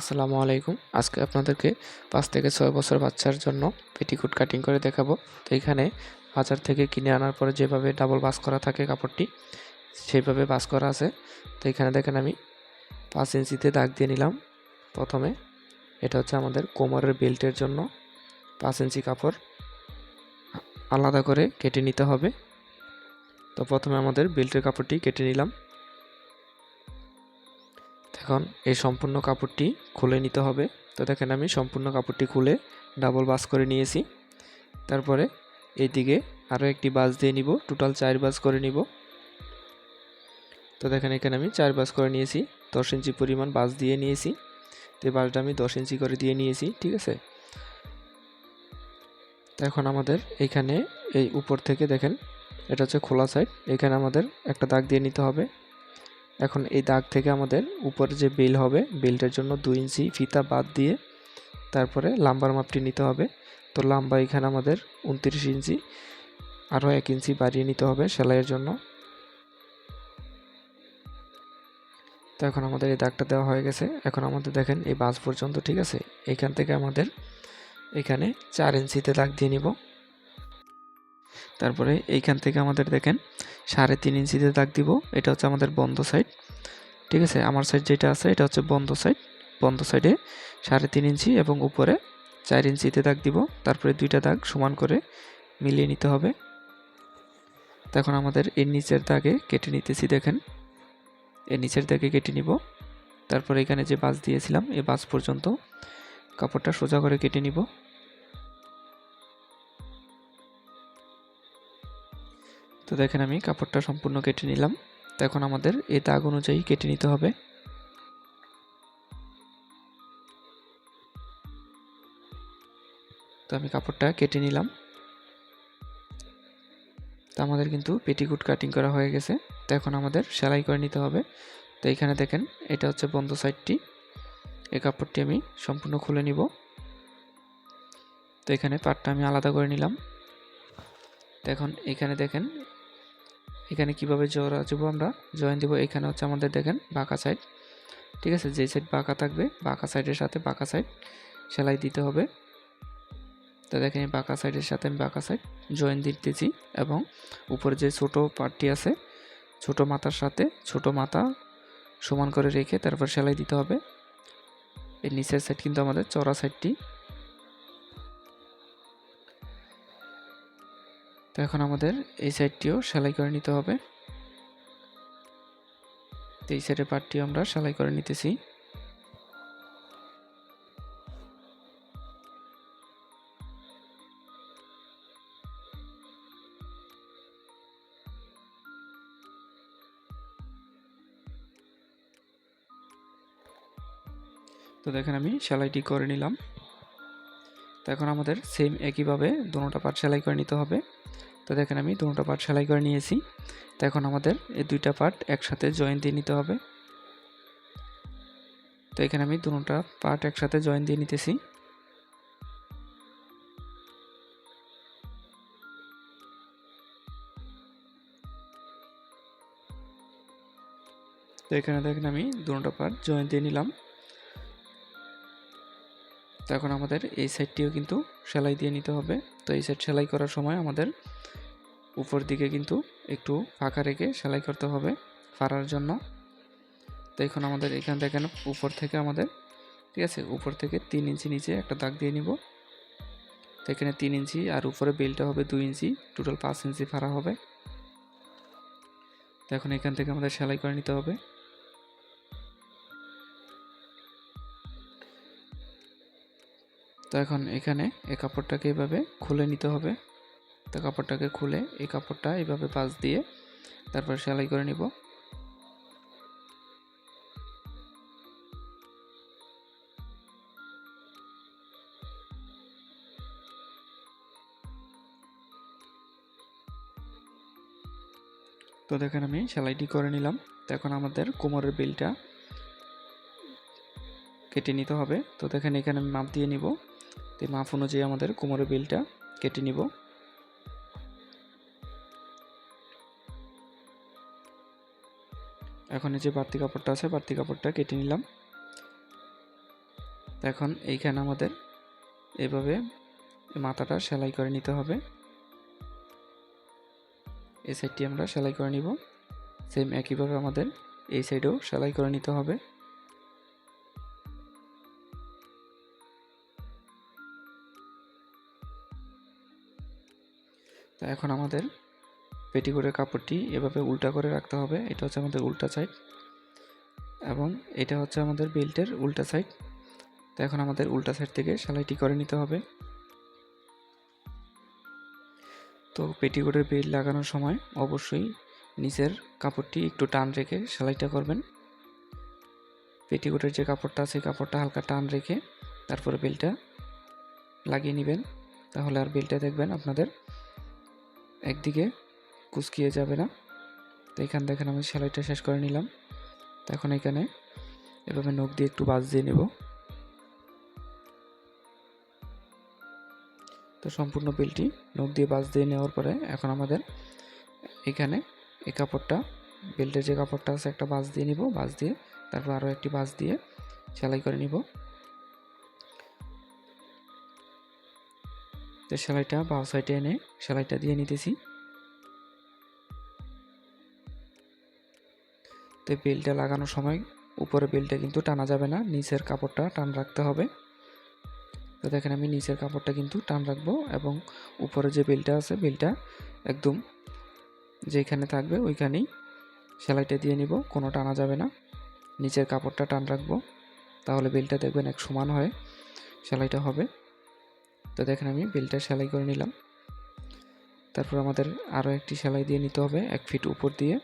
আসসালামু আলাইকুম। আজকে আপনাদেরকে পাঁচ থেকে ছয় বছর বাচ্চার জন্য পেটিকোট কাটিং করে দেখাবো। তো এখানে বাজার থেকে কিনে আনার পরে যেভাবে ডাবল বাস করা থাকে কাপড়টি, সেইভাবে বাস করা আছে। তো এখানে দেখেন আমি পাঁচ ইঞ্চিতে দাগ দিয়ে নিলাম। প্রথমে এটা হচ্ছে আমাদের কোমরের বেল্টের জন্য পাঁচ ইঞ্চি কাপড় আলাদা করে কেটে নিতে হবে। তো প্রথমে আমাদের বেল্টের কাপড়টি কেটে নিলাম। এখন এই সম্পূর্ণ কাপড়টি খুলে নিতে হবে। তো দেখেন আমি সম্পূর্ণ কাপড়টি খুলে ডাবল বাস করে নিয়েছি। তারপরে এইদিকে আরও একটি বাস দিয়ে নিব টোটাল চার বাস করে নিব। তো দেখেন এখানে আমি চার বাস করে নিয়েছি, দশ ইঞ্চি পরিমাণ বাস দিয়ে নিয়েছি। তো এই বাসটা আমি দশ ইঞ্চি করে দিয়ে নিয়েছি, ঠিক আছে? তো এখন আমাদের এখানে এই উপর থেকে দেখেন, এটা হচ্ছে খোলা সাইড এখানে আমাদের একটা দাগ দিয়ে নিতে হবে। এখন এই দাগ থেকে আমাদের উপরে যে বেল হবে, বেলটার জন্য দুই ইঞ্চি ফিতা বাদ দিয়ে তারপরে লাম্বার মাপটি নিতে হবে। তো লাম্বা এখানে আমাদের উনত্রিশ ইঞ্চি, আরও এক ইঞ্চি বাড়িয়ে নিতে হবে সেলাইয়ের জন্য। তো এখন আমাদের এই দাগটা দেওয়া হয়ে গেছে। এখন আমাদের দেখেন এই বাস পর্যন্ত, ঠিক আছে? এখান থেকে আমাদের এখানে চার ইঞ্চিতে দাগ দিয়ে নিব। তারপরে এইখান থেকে আমাদের দেখেন সাড়ে তিন ইঞ্চিতে দাগ দিব। এটা হচ্ছে আমাদের বন্ধ সাইড ঠিক আছে? আমার সাইড যেটা আছে, এটা হচ্ছে বন্ধ সাইড বন্ধ সাইডে সাড়ে তিন ইঞ্চি এবং উপরে চার ইঞ্চিতে দাগ দিব। তারপরে দুইটা দাগ সমান করে মিলিয়ে নিতে হবে। তখন আমাদের এর নিচের দাগে কেটে নিতেছি, দেখেন। এর নিচের দাগে কেটে নিব। তারপরে এখানে যে বাস দিয়েছিলাম এই বাস পর্যন্ত কাপড়টা সোজা করে কেটে নিব। তো দেখেন আমি কাপড়টা সম্পূর্ণ কেটে নিলাম। তো এখন আমাদের এই দাগ অনুযায়ী কেটে নিতে হবে। তো আমি কাপড়টা কেটে নিলাম। তো আমাদের কিন্তু পেটিকুট কাটিং করা হয়ে গেছে। তো এখন আমাদের সেলাই করে নিতে হবে। তো এখানে দেখেন, এটা হচ্ছে বন্ধ সাইডটি। এই কাপড়টি আমি সম্পূর্ণ খুলে নিব। তো এখানে পাটটা আমি আলাদা করে নিলাম। তো এখন এখানে দেখেন এখানে কীভাবে জোড়া দেবো আমরা? জয়েন দেবো এখানে হচ্ছে আমাদের দেখেন বাঁকা সাইড ঠিক আছে? যেই সাইড বাঁকা থাকবে, বাঁকা সাইডের সাথে বাঁকা সাইড সেলাই দিতে হবে। তো দেখেন এই বাঁকা সাইডের সাথে আমি বাঁকা সাইড জয়েন দিতেছি এবং উপরে যে ছোট পার্টটি আছে, ছোট মাথার সাথে ছোট মাথা সমান করে রেখে তারপর সেলাই দিতে হবে। এর নিচের সাইড কিন্তু আমাদের চড়া সাইডটি এখন আমাদের এই সাইডটিও সেলাই করে নিতে হবে। তো এই সাইডের পার্টটিও আমরা সেলাই করে নিতেছি। তো দেখেন আমি সেলাইটি করে নিলাম। তো এখন আমাদের সেম একইভাবে দুটোটা পার্ট সেলাই করে নিতে হবে। তো দেখেন আমি দুটো পার্ট সেলাই করে নিয়েছি। তো এখন আমাদের এই দুইটা পার্ট একসাথে জয়েন দিয়ে নিতে হবে। তো এখানে আমি দুটোটা পার্ট একসাথে জয়েন দিয়ে নিতেছি। তো এখানে দেখেন আমি দুটো পার্ট জয়েন দিয়ে নিলাম। তো এখন আমাদের এই সাইডটিও কিন্তু সেলাই দিয়ে নিতে হবে। তো এই সাইড সেলাই করার সময় আমাদের উপর দিকে কিন্তু একটু ফাঁকা রেখে সেলাই করতে হবে ফাড়ার জন্য। তো এখন আমাদের এখান থেকে উপর থেকে আমাদের, ঠিক আছে? উপর থেকে তিন ইঞ্চি নিচে একটা দাগ দিয়ে নিব। তো এখানে তিন ইঞ্চি আর উপরে বেলটা হবে দুই ইঞ্চি টোটাল পাঁচ ইঞ্চি ফাড়া হবে। তো এখন এখান থেকে আমাদের সেলাই করে নিতে হবে। তো এখন এখানে এই কাপড়টাকে এভাবে খুলে নিতে হবে। তো কাপড়টাকে খুলে এই কাপড়টা এইভাবে পাশ দিয়ে তারপর সেলাই করে নিব। তো দেখেন আমি সেলাইটি করে নিলাম। তো এখন আমাদের কোমরের বিলটা কেটে নিতে হবে। তো দেখেন এখানে আমি মাপ দিয়ে নিব। তো মাপ অনুযায়ী আমাদের কোমরের বিলটা কেটে নিব। এখন এই যে বাড়তি কাপড়টা আছে, বাড়তি কাপড়টা কেটে নিলাম। এখন এইখানে আমাদের এভাবে মাথাটা সেলাই করে নিতে হবে। এই সাইডটি আমরা সেলাই করে নিব। সেম একইভাবে আমাদের এই সাইডেও সেলাই করে নিতে হবে। তো এখন আমাদের পেটিকোটের কাপড়টি এভাবে উল্টা করে রাখতে হবে। এটা হচ্ছে আমাদের উল্টা সাইড এবং এটা হচ্ছে আমাদের বেল্টের উল্টা সাইড তো এখন আমাদের উল্টা সাইড থেকে সেলাইটি করে নিতে হবে। তো পেটিকোটের বেল্ট লাগানোর সময় অবশ্যই নিচের কাপড়টি একটু টান রেখে সেলাইটা করবেন। পেটিকোটের যে কাপড়টা আছে কাপড়টা হালকা টান রেখে তারপরে বেল্টটা লাগিয়ে নেবেন। তাহলে আর বেল্টটা দেখবেন আপনাদের একদিকে কুচকিয়ে যাবে না। তো এখান দেখেন আমি সেলাইটা শেষ করে নিলাম। তো এখন এখানে এভাবে নখ দিয়ে একটু বাজ দিয়ে নেব। তো সম্পূর্ণ বেলটি নখ দিয়ে বাজ দিয়ে নেওয়ার পরে এখন আমাদের এখানে এই কাপড়টা, বেল্টের যে কাপড়টা আছে একটা বাজ দিয়ে নিব বাজ দিয়ে তারপর আরও একটি বাজ দিয়ে সেলাই করে নিব। তো সেলাইটা বাউ সাইডে এনে সেলাইটা দিয়ে নিতেছি। তো বেলটা লাগানোর সময় উপরে বেলটা কিন্তু টানা যাবে না, নিচের কাপড়টা টান রাখতে হবে। তো দেখেন আমি নিচের কাপড়টা কিন্তু টান রাখব এবং উপরে যে বেলটা আছে, বেলটা একদম যেখানে থাকবে ওইখানেই সেলাইটা দিয়ে নিব, কোনো টানা যাবে না। নিচের কাপড়টা টান রাখব, তাহলে বেলটা দেখবেন এক সমান হয়ে সেলাইটা হবে। তো দেখেন আমি বেলটা সেলাই করে নিলাম। তারপর আমাদের আরও একটি সেলাই দিয়ে নিতে হবে, এক ফিট উপর দিয়ে।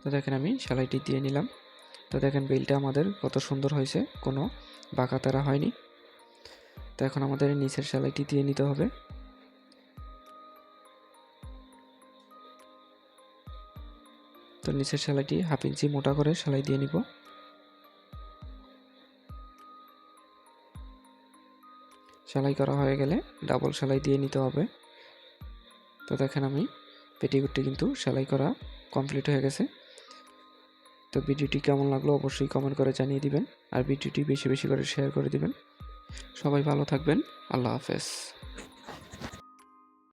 তো দেখেন আমি সেলাইটি দিয়ে নিলাম। তো দেখেন বেলটা আমাদের কত সুন্দর হয়েছে, কোনো বাঁকা তারা হয়নি। তো এখন আমাদের নিচের সেলাইটি দিয়ে নিতে হবে। তো নিচের সেলাইটি হাফ ইঞ্চি মোটা করে সেলাই দিয়ে নিব। সেলাই করা হয়ে গেলে ডাবল সেলাই দিয়ে নিতে হবে। তো দেখেন আমি পেটিকুটটি কিন্তু সেলাই করা কমপ্লিট হয়ে গেছে। তো ভিডিওটি কেমন লাগল অবশ্যই কমেন্ট করে জানিয়ে দিবেন। আর ভিডিওটি বেশি বেশি করে শেয়ার করে দিবেন। সবাই ভালো থাকবেন। আল্লাহ হাফেজ।